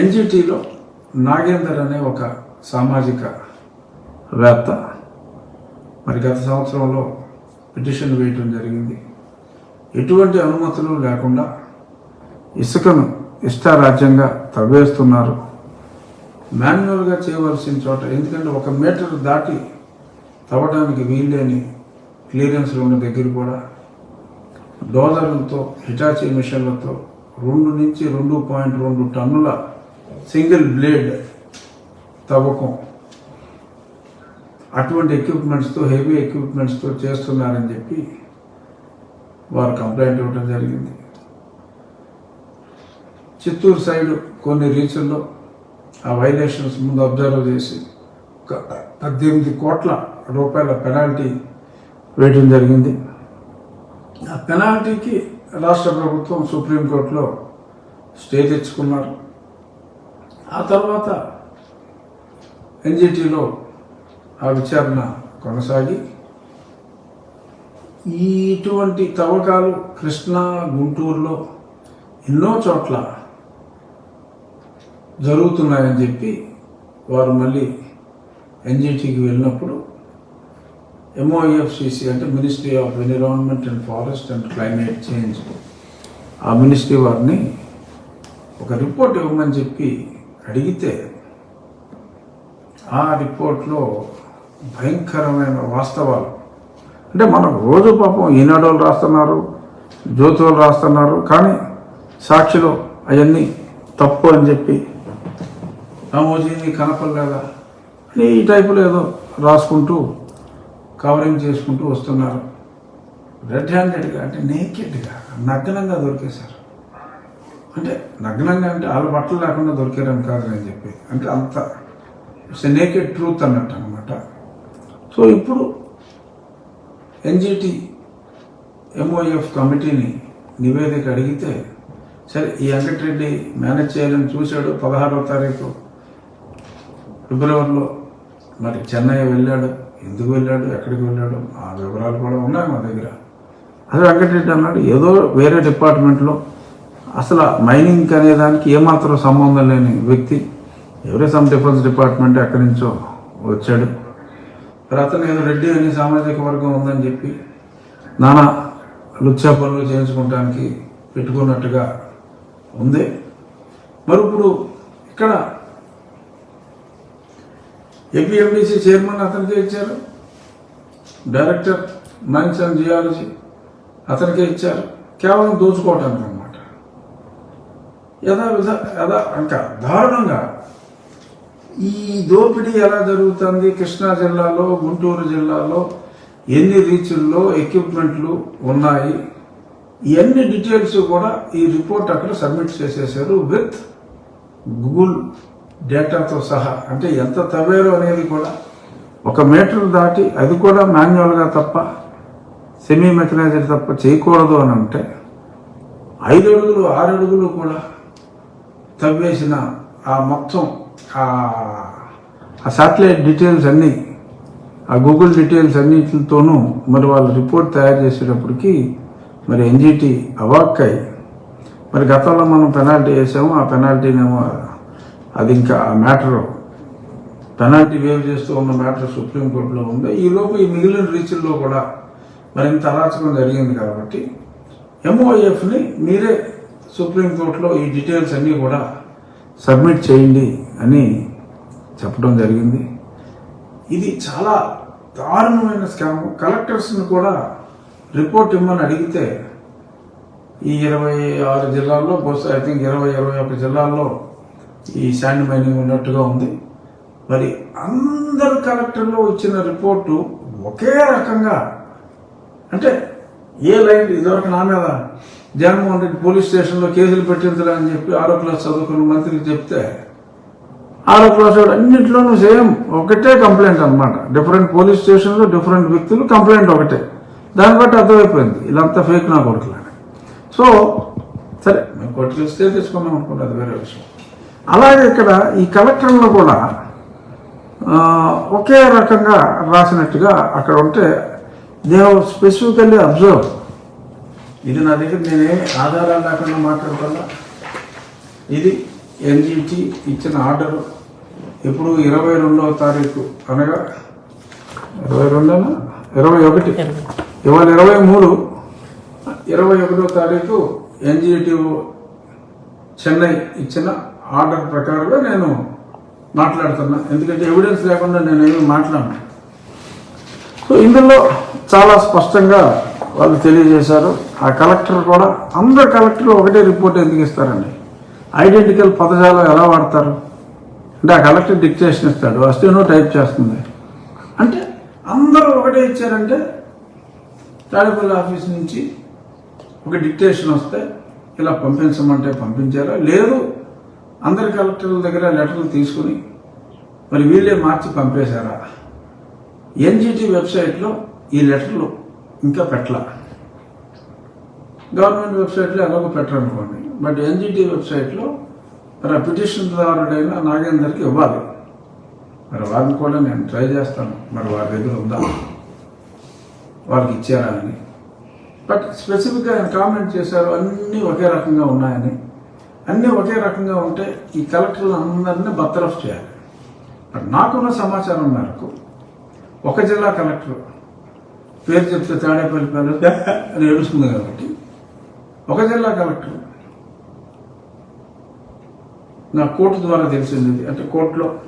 ఎన్జిటీలో నాగేందర్ అనే ఒక సామాజిక వేత్త. మరి గత సంవత్సరంలో పిటిషన్ వేయటం జరిగింది. ఎటువంటి అనుమతులు లేకుండా ఇసుకను ఇష్టారాజ్యంగా తవ్వేస్తున్నారు. మాన్యువల్గా చేయవలసిన చోట ఎందుకంటే ఒక మీటర్ దాటి తవ్వడానికి వీల్లేని క్లియరెన్స్లు ఉన్న దగ్గర కూడా డోజర్లతో హిటాచీ మిషన్లతో రెండు నుంచి రెండు పాయింట్ రెండు టన్నుల సింగిల్ బ్లేడ్ తవ్వకం. అటువంటి ఎక్విప్మెంట్స్తో హెవీ ఎక్విప్మెంట్స్తో చేస్తున్నారని చెప్పి వారు కంప్లైంట్ ఇవ్వడం జరిగింది. చిత్తూరు సైడ్ కొన్ని రీచుల్లో ఆ వైలేషన్స్ ముందు అబ్జర్వ్ చేసి ఒక పద్దెనిమిది కోట్ల రూపాయల పెనాల్టీ వేయడం జరిగింది. ఆ పెనాల్టీకి రాష్ట్ర ప్రభుత్వం సుప్రీంకోర్టులో స్టే తెచ్చుకున్నారు. ఆ తర్వాత ఎన్జిటిలో ఆ విచారణ కొనసాగి ఈ ఇటువంటి తవ్వకాలు కృష్ణా గుంటూరులో ఎన్నో చోట్ల జరుగుతున్నాయని చెప్పి వారు మళ్ళీ ఎన్జిటికి వెళ్ళినప్పుడు ఎంఓఎఫ్సిసి అంటే ministry of environment and forest and climate change ఆ మినిస్ట్రీ వారిని ఒక రిపోర్ట్ ఇవ్వమని చెప్పి అడిగితే ఆ రిపోర్ట్లో భయంకరమైన వాస్తవాలు. అంటే మనం రోజు పాపం ఈనాడు రాస్తున్నారు జ్యోతులు రాస్తున్నారు కానీ సాక్షిలో అవన్నీ తప్పు అని చెప్పి రామోజీని కనపడలేదా? అని ఈ టైపులో ఏదో రాసుకుంటూ కవరింగ్ చేసుకుంటూ వస్తున్నారు. రెడ్ హ్యాండెడ్గా అంటే నేకెడ్గా నగ్నంగా దొరికేశారు. అంటే నగ్నంగా అంటే వాళ్ళ బట్టలు లేకుండా దొరికారని కాదు నేను చెప్పి. అంటే అంత ఇట్స్ నేకెడ్ ట్రూత్ అన్నట్టు అనమాట సో ఇప్పుడు ఎన్జిటి ఎంఓఎఫ్ కమిటీని నివేదిక అడిగితే సరే ఈ వెంకటరెడ్డి మేనేజ్ చేయాలని చూశాడు పదహారవ తారీఖు ఫిబ్రవరిలో మరి చెన్నై వెళ్ళాడు ఎందుకు వెళ్ళాడు ఎక్కడికి వెళ్ళాడు ఆ వివరాలు కూడా ఉన్నాయి మా దగ్గర. అదే వెంకటరెడ్డి అన్నాడు ఏదో వేరే డిపార్ట్మెంట్లో అసలు మైనింగ్ అనే దానికి ఏమాత్రం సంబంధం లేని వ్యక్తి. ఎవరేసం సమ్ డిఫెన్స్ డిపార్ట్మెంట్ ఎక్కడి నుంచో వచ్చాడు. తర్వాత అతను రెడ్డి అని సామాజిక వర్గం ఉందని చెప్పి నానా లుచ్చా పనులు చేయించుకోవడానికి పెట్టుకున్నట్టుగా ఉంది. మరి ఇప్పుడు ఇక్కడ ఏపీఎండిసి చైర్మన్ అతనికే ఇచ్చారు. డైరెక్టర్ మైన్స్ అండ్ జియాలజీ అతనికే ఇచ్చారు. కేవలం దోచుకోవటానికి యథా విధ యథా ఇంకా దారుణంగా ఈ దోపిడీ ఎలా జరుగుతుంది? కృష్ణా జిల్లాలో గుంటూరు జిల్లాలో ఎన్ని రీచుల్లో ఎక్విప్మెంట్లు ఉన్నాయి? ఇవన్నీ డీటెయిల్స్ కూడా ఈ రిపోర్ట్ అక్కడ సబ్మిట్ చేసేసారు విత్ గూగుల్ డేటాతో సహా. అంటే ఎంత తవ్వారు అనేది కూడా ఒక మీటర్ దాటి అది కూడా మాన్యువల్గా తప్ప సెమీ మెకనైజ్డ్ తప్ప చేయకూడదు అని అంటే ఐదు అడుగులు ఆరు అడుగులు కూడా తవ్వేసిన ఆ మొత్తం ఆ శాటిలైట్ డీటెయిల్స్ అన్నీ ఆ గూగుల్ డీటెయిల్స్ అన్నిటితోనూ మరి వాళ్ళు రిపోర్ట్ తయారు చేసేటప్పటికి మరి ఎన్జిటి అవాక్కై. మరి గతంలో మనం పెనాల్టీ వేసాము ఆ పెనాల్టీనేమో అది ఇంకా ఆ మ్యాటర్ పెనాల్టీ వేవ్ చేస్తూ ఉన్న మ్యాటర్ సుప్రీంకోర్టులో ఉంది ఈ ఈ మిగిలిన రీచుల్లో కూడా మరింత అరాచకం జరిగింది కాబట్టి ఎంఓఎఫ్ని మీరే సుప్రీంకోర్టులో ఈ డీటెయిల్స్ అన్నీ కూడా సబ్మిట్ చేయండి అని చెప్పడం జరిగింది. ఇది చాలా దారుణమైన స్కామ్. కలెక్టర్స్ని కూడా రిపోర్ట్ ఇమ్మని అడిగితే ఈ ఇరవై ఆరు జిల్లాల్లో బహుశా ఐ థింక్ ఇరవై ఇరవై ఒక జిల్లాల్లో ఈ శాండ్ మైనింగ్ ఉన్నట్టుగా ఉంది. మరి అందరు కలెక్టర్లు ఇచ్చిన రిపోర్టు ఒకే రకంగా అంటే ఏ లైన్ ఇదివరకు నా మీద జగన్మోహన్ రెడ్డి పోలీస్ స్టేషన్లో కేసులు పెట్టించరా అని చెప్పి ఆరో క్లాస్ చదువుకున్న మంత్రికి చెప్తే ఆరో క్లాస్ అన్నింటిలోనూ సేమ్ ఒకటే కంప్లైంట్ అన్నమాట. డిఫరెంట్ పోలీస్ స్టేషన్లో డిఫరెంట్ వ్యక్తులు కంప్లైంట్ ఒకటే. దాన్ని బట్టి అర్థమైపోయింది. ఇదంతా ఫేక్ నా కొడుకులని సో సరే మేము కొట్టుకొస్తే స్టే అనుకుంటే అది వేరే విషయం. అలాగే ఇక్కడ ఈ కలెక్టర్లో కూడా ఒకే రకంగా రాసినట్టుగా అక్కడ ఉంటే దే హావ్ స్పెసిఫికల్లీ అబ్జర్వ్ ఇది నా దగ్గర నేనేమి ఆధారాలు లేకుండా మాట్లాడుతున్నా ఇది ఎన్జిటి ఇచ్చిన ఆర్డర్. ఇప్పుడు ఇరవై రెండవ తారీఖు. అనగా? ఇరవై రెండేనా? ఇరవై ఒకటి. ఇవాళ ఇరవై మూడు. ఇరవై ఒకటో తారీఖు ఎన్జిటి చెన్నై ఇచ్చిన ఆర్డర్ ప్రకారంగా నేను మాట్లాడుతున్నా. ఎందుకంటే ఎవిడెన్స్ లేకుండా నేను ఏమీ మాట్లాడను. సో ఇందులో చాలా స్పష్టంగా వాళ్ళు తెలియజేశారు. ఆ కలెక్టర్ కూడా అందరు కలెక్టర్లు ఒకటే రిపోర్ట్ ఎందుకు ఇస్తారండి? ఐడెంటికల్ పదజాలం ఎలా వాడతారు? అంటే ఆ కలెక్టర్ డిక్టేషన్ ఇస్తాడు వస్తేనో టైప్ చేస్తుంది. అంటే అందరూ ఒకటే ఇచ్చారంటే తాడేపల్లి ఆఫీస్ నుంచి ఒక డిక్టేషన్ వస్తే ఇలా పంపించమంటే పంపించారా? లేదు అందరి కలెక్టర్ల దగ్గర లెటర్లు తీసుకుని మరి వీళ్ళే మార్చి పంపేశారా? ఎన్జిటి వెబ్సైట్లో ఈ లెటర్లు ఇంకా పెట్టలా. గవర్నమెంట్ వెబ్సైట్లో ఎలాగో పెట్టరనుకోండి బట్ ఎన్జిటి వెబ్సైట్లో మరి ఆ పిటిషన్దారుడైన నాగేందర్కి ఇవ్వాలి. మరి వారిని కూడా నేను ట్రై చేస్తాను. మరి వారి దగ్గర ఉందా? వాళ్ళకి ఇచ్చారా అని. బట్ స్పెసిఫిక్గా ఆయన కామెంట్ చేశారు అన్నీ ఒకే రకంగా ఉన్నాయని. అన్నీ ఒకే రకంగా ఉంటే ఈ కలెక్టర్లు అందరినీ బర్తరఫ్ చేయాలి. బట్ నాకున్న సమాచారం మేరకు ఒక జిల్లా కలెక్టర్ పేరు చెప్తే తాడేపల్లి పేరు అని ఏడుస్తుంది కాబట్టి. ఒక జిల్లా కలెక్టర్ నా కోర్టు ద్వారా తెలిసింది అంటే కోర్టులో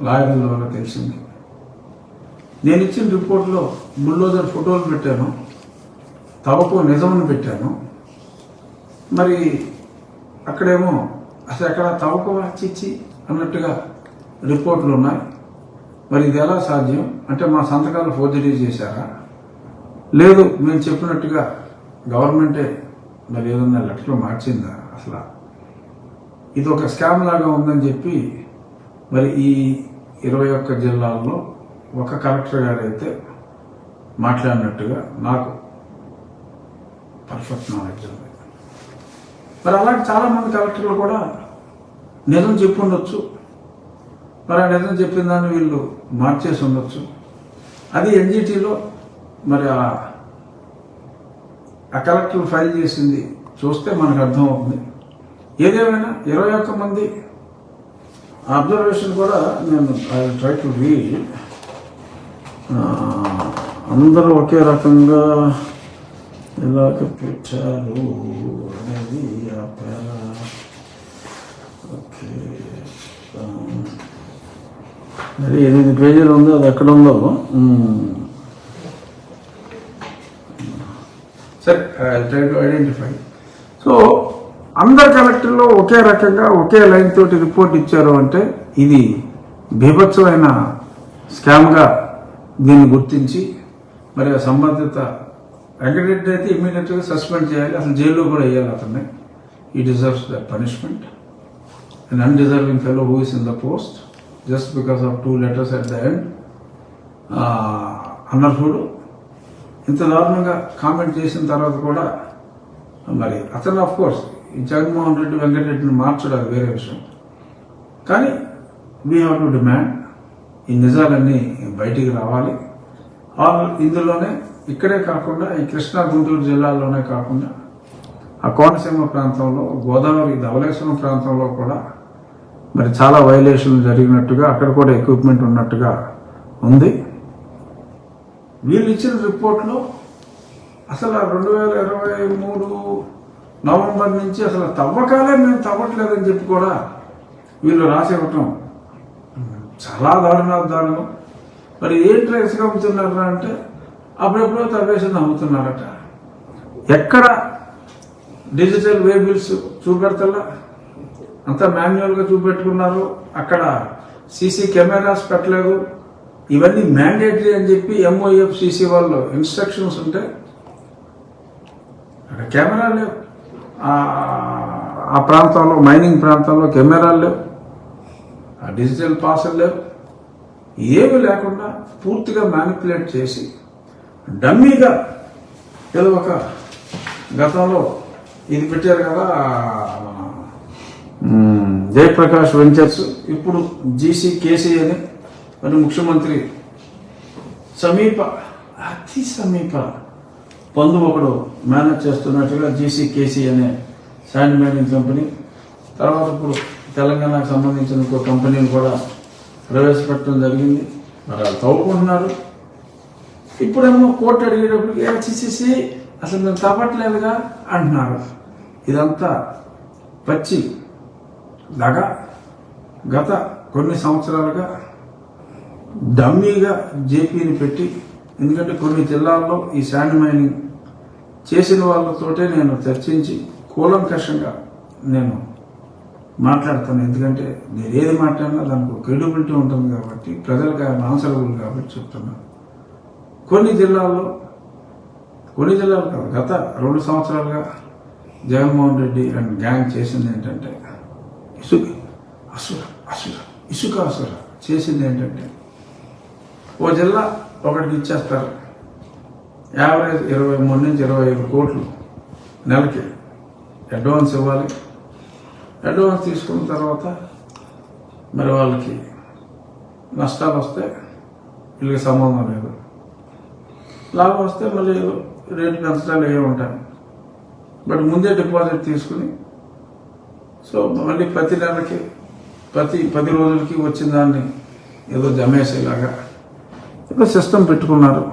లాయర్ల ద్వారా తెలిసింది. నేను ఇచ్చిన రిపోర్ట్లో బుల్డోజర్ ఫోటోలు పెట్టాను. తవకు నిజమని పెట్టాను. మరి అక్కడేమో అసలు ఎక్కడ తవకు చిచ్చి అన్నట్టుగా రిపోర్ట్లు ఉన్నాయి. మరి ఇది ఎలా సాధ్యం? అంటే మా సంతకాలు ఫోర్జరీ చేశారా? లేదు మేము చెప్పినట్టుగా గవర్నమెంటే మరి ఏదన్నా లెటర్లు మార్చిందా అసలు? ఇది ఒక స్కామ్ లాగా ఉందని చెప్పి మరి ఈ ఇరవై ఒక్క జిల్లాల్లో ఒక కలెక్టర్ గారు అయితే మాట్లాడినట్టుగా నాకు పర్ఫెక్ట్ నాలెడ్జ్ ఉంది. మరి అలాంటి చాలామంది కలెక్టర్లు కూడా నిజం చెప్పుండొచ్చు. మరి ఆ నిజం చెప్పిన దాన్ని వీళ్ళు మార్చేసి ఉండొచ్చు. అది ఎన్జిటిలో మరి ఆ కలెక్టర్ ఫైల్ చేసింది. చూస్తే మనకు అర్థమవుతుంది. ఏదేమైనా ఇరవై ఒక్క మంది అబ్జర్వేషన్ కూడా నేను ఐ ట్రై టు రీడ్. అందరూ ఒకే రకంగా ఇలాగ పెట్టారు అనేది ఆ పేర ఓకే. మరి ఎనిమిది పేజీలు ఉందో అది ఎక్కడ ఉందో. సరే ట్రై టు ఐడెంటిఫై. సో అందరు కలెక్టర్లు ఒకే రకంగా ఒకే లైన్ తోటి రిపోర్ట్ ఇచ్చారు అంటే ఇది బీభత్సమైన స్కామ్గా దీన్ని గుర్తించి మరి ఆ సంబంధిత వెంకటరెడ్డి అయితే ఇమీడియట్గా సస్పెండ్ చేయాలి. అసలు జైల్లో కూడా వేయాలి అతన్ని. ఈ deserves the punishment an undeserving fellow who is in the post. Just because of two letters at the end అనర్హుడు ఇంత దారుణంగా కామెంట్ చేసిన తర్వాత కూడా మరి అతను ఆఫ్ కోర్స్ ఈ జగన్మోహన్ రెడ్డి వెంకటరెడ్డిని మార్చడం అది వేరే విషయం. కానీ వీ హ్యావ్ టు డిమాండ్ ఈ నిజాలన్నీ బయటికి రావాలి. ఇందులోనే ఇక్కడే కాకుండా ఈ కృష్ణా గుంటూరు జిల్లాల్లోనే కాకుండా ఆ కోనసీమ ప్రాంతంలో గోదావరి ధవలేశ్వరం ప్రాంతంలో కూడా మరి చాలా వైలేషన్లు జరిగినట్టుగా అక్కడ కూడా ఎక్విప్మెంట్ ఉన్నట్టుగా ఉంది. వీళ్ళు ఇచ్చిన రిపోర్ట్లో అసలు రెండు వేల ఇరవై మూడు నవంబర్ నుంచి అసలు తవ్వకాలే మేము తవ్వట్లేదని చెప్పి కూడా వీళ్ళు రాసివ్వటం చాలా దారుణాలు దారుణం మరి ఏం రైస్గా అమ్ముతున్నారా అంటే అప్పుడెప్పుడో తవ్వేసి అమ్ముతున్నారట ఎక్కడ డిజిటల్ వేబిల్స్ చూపెడతలా అంతా మాన్యువల్గా చూపెట్టుకున్నారు అక్కడ సీసీ కెమెరాస్ పెట్టలేదు. ఇవన్నీ మ్యాండేటరీ అని చెప్పి ఎంఓఎఫ్ సీసీ వాళ్ళు ఇన్స్ట్రక్షన్స్ ఉంటే అక్కడ కెమెరా లేవు. ఆ- ప్రాంతాల్లో ప్రాంతంలో మైనింగ్ ప్రాంతంలో కెమెరాలు లేవు. ఆ డిజిటల్ పాసులు లేవు. ఏమీ లేకుండా పూర్తిగా మ్యానిపులేట్ చేసి డమ్మీగా ఏదో ఒక గతంలో ఇది పెట్టారు కదా జయప్రకాష్ వెంచర్స్. ఇప్పుడు జీసీ కేసీ అని మరి ముఖ్యమంత్రి. సమీప అతి సమీప పొందు ఒకడు మేనేజ్ చేస్తున్నట్టుగా జీసీ కేసీ అనే శాండ్ మేడింగ్ కంపెనీ. తర్వాత ఇప్పుడు తెలంగాణకు సంబంధించిన ఇంకో కంపెనీని కూడా ప్రవేశపెట్టడం జరిగింది. మరి వాళ్ళు తవ్వుకుంటున్నారు. ఇప్పుడేమో కోర్టు అడిగేటప్పటికి ఏచిసి అసలు మేము తవ్వట్లేదుగా అంటున్నారు. ఇదంతా పచ్చి లాగా గత కొన్ని సంవత్సరాలుగా డమ్మీగా జేపీని పెట్టి ఎందుకంటే కొన్ని జిల్లాల్లో ఈ శాండ్ మైనింగ్ చేసిన వాళ్ళతోటే నేను చర్చించి కూలంకషంగా నేను మాట్లాడతాను. ఎందుకంటే నేను ఏది మాట్లాడినా దానికి క్రెడిబిలిటీ ఉంటుంది కాబట్టి ప్రజలకు మానసరవులు కాబట్టి చెప్తున్నాను కొన్ని జిల్లాల్లో కొన్ని జిల్లాలు కాదు గత రెండు సంవత్సరాలుగా జగన్మోహన్ రెడ్డి అండ్ గ్యాంగ్ చేసింది ఏంటంటే ఇసుక అసుర అసుర ఇసుక అసుర చేసింది ఏంటంటే ఓ జిల్లా ఒకటికి ఇచ్చేస్తారు. యావరేజ్ ఇరవై మూడు నుంచి ఇరవై ఐదు కోట్లు నెలకి అడ్వాన్స్ ఇవ్వాలి. అడ్వాన్స్ తీసుకున్న తర్వాత మరి వాళ్ళకి నష్టాలు వస్తే వీళ్ళకి సంబంధం లేదు. లాభం వస్తే మళ్ళీ ఏదో రేటు పెంచడాలు ఏమి ఉంటాయి. బట్ ముందే డిపాజిట్ తీసుకుని సో మళ్ళీ ప్రతి నెలకి ప్రతి పది రోజులకి వచ్చిన దాన్ని ఏదో జమేసేలాగా ఏదో సిస్టమ్ పెట్టుకున్నారు.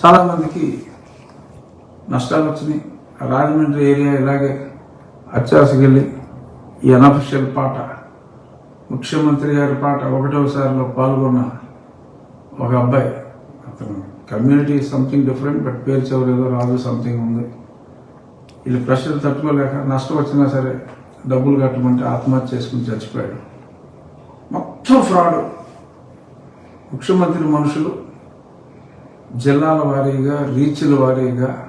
చాలామందికి నష్టాలు వచ్చినాయి. ఆ రాజమండ్రి ఏరియా ఇలాగే అత్యాసకెళ్ళి ఈ అనఫిషియల్ పాట ముఖ్యమంత్రి గారి పాట ఒకటోసారిలో పాల్గొన్న ఒక అబ్బాయి అతను కమ్యూనిటీ సంథింగ్ డిఫరెంట్ బట్ పేరు చివరి ఏదో రాజు సంథింగ్ ఉంది. వీళ్ళు ప్రెషర్ తట్టుకోలేక నష్టం వచ్చినా సరే డబ్బులు కట్టమంటే ఆత్మహత్య చేసుకుని చచ్చిపోయాడు. మొత్తం ఫ్రాడ్ ముఖ్యమంత్రి మనుషులు జిల్లాల వారీగా రీచ్ల వారీగా